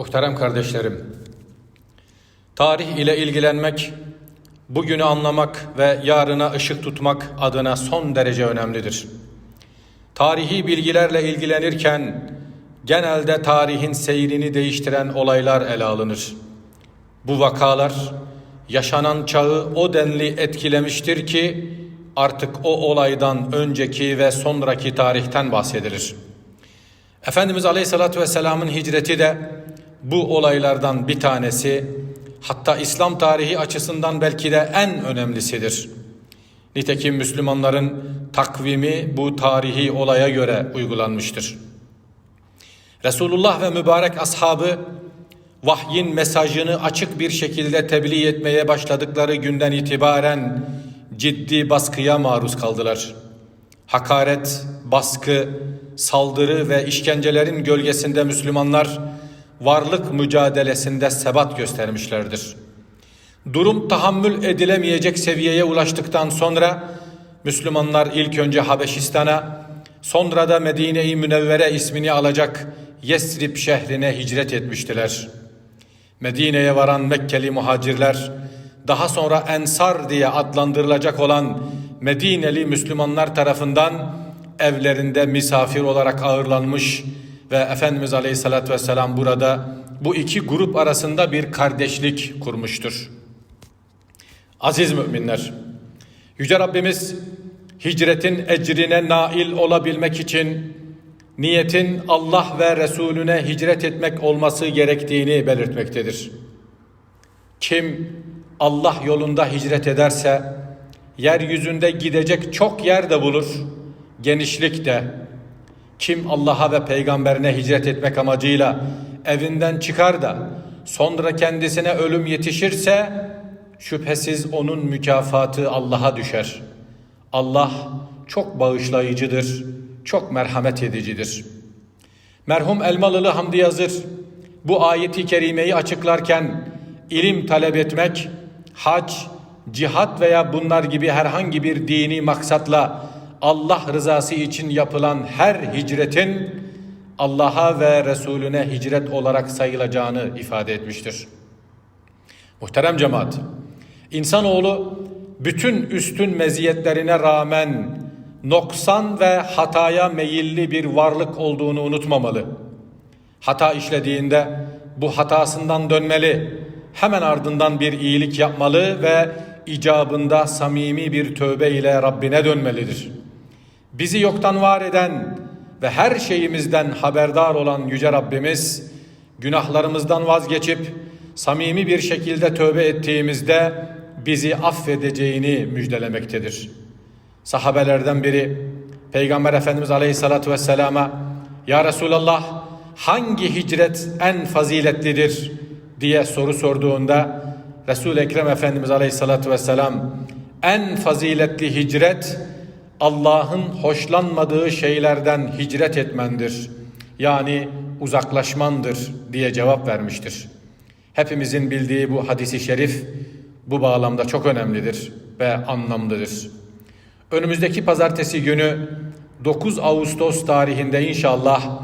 Muhterem kardeşlerim, tarih ile ilgilenmek, bugünü anlamak ve yarına ışık tutmak adına son derece önemlidir. Tarihi bilgilerle ilgilenirken genelde tarihin seyrini değiştiren olaylar ele alınır. Bu vakalar yaşanan çağı o denli etkilemiştir ki artık o olaydan önceki ve sonraki tarihten bahsedilir. Efendimiz Aleyhisselatü Vesselam'ın hicreti de bu olaylardan bir tanesi hatta İslam tarihi açısından belki de en önemlisidir. Nitekim Müslümanların takvimi bu tarihi olaya göre uygulanmıştır. Resulullah ve mübarek ashabı vahyin mesajını açık bir şekilde tebliğ etmeye başladıkları günden itibaren ciddi baskıya maruz kaldılar. Hakaret, baskı, saldırı ve işkencelerin gölgesinde Müslümanlar varlık mücadelesinde sebat göstermişlerdir. Durum tahammül edilemeyecek seviyeye ulaştıktan sonra Müslümanlar ilk önce Habeşistan'a, sonra da Medine-i Münevvere ismini alacak Yesrib şehrine hicret etmiştiler. Medine'ye varan Mekkeli muhacirler, daha sonra Ensar diye adlandırılacak olan Medineli Müslümanlar tarafından evlerinde misafir olarak ağırlanmış ve Efendimiz Aleyhisselatü Vesselam burada bu iki grup arasında bir kardeşlik kurmuştur. Aziz müminler, Yüce Rabbimiz hicretin ecrine nail olabilmek için niyetin Allah ve Resulüne hicret etmek olması gerektiğini belirtmektedir. Kim Allah yolunda hicret ederse yeryüzünde gidecek çok yer de bulur, genişlik de. Kim Allah'a ve peygamberine hicret etmek amacıyla evinden çıkar da sonra kendisine ölüm yetişirse şüphesiz onun mükafatı Allah'a düşer. Allah çok bağışlayıcıdır, çok merhamet edicidir. Merhum Elmalılı Hamdi Yazır bu ayeti kerimeyi açıklarken ilim talep etmek, hac, cihat veya bunlar gibi herhangi bir dini maksatla Allah rızası için yapılan her hicretin Allah'a ve Resulüne hicret olarak sayılacağını ifade etmiştir. Muhterem cemaat, insanoğlu bütün üstün meziyetlerine rağmen noksan ve hataya meyilli bir varlık olduğunu unutmamalı. Hata işlediğinde bu hatasından dönmeli, hemen ardından bir iyilik yapmalı ve icabında samimi bir tövbe ile Rabbine dönmelidir. Bizi yoktan var eden ve her şeyimizden haberdar olan Yüce Rabbimiz, günahlarımızdan vazgeçip samimi bir şekilde tövbe ettiğimizde bizi affedeceğini müjdelemektedir. Sahabelerden biri Peygamber Efendimiz Aleyhisselatü Vesselam'a Ya Resulallah hangi hicret en faziletlidir diye soru sorduğunda resul Ekrem Efendimiz Aleyhisselatü Vesselam en faziletli hicret Allah'ın hoşlanmadığı şeylerden hicret etmendir. Yani uzaklaşmandır diye cevap vermiştir. Hepimizin bildiği bu hadisi şerif bu bağlamda çok önemlidir ve anlamlıdır. Önümüzdeki pazartesi günü 9 Ağustos tarihinde inşallah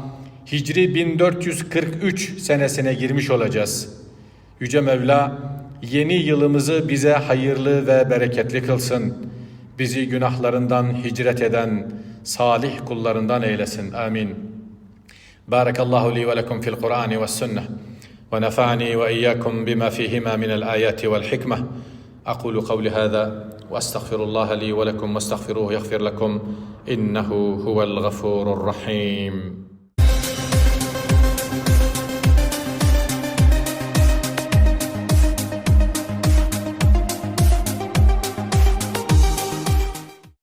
Hicri 1443 senesine girmiş olacağız. Yüce Mevla yeni yılımızı bize hayırlı ve bereketli kılsın. Bizi günahlarından hicret eden salih kullarından eylesin. Amin. Barakallahu li ve lekum fil Kur'an ve sünnet. ونفعني واياكم بما فيهما من الايات والحكمه اقول قولي هذا واستغفر الله لي ولكم واستغفروه يغفر لكم انه هو الغفور الرحيم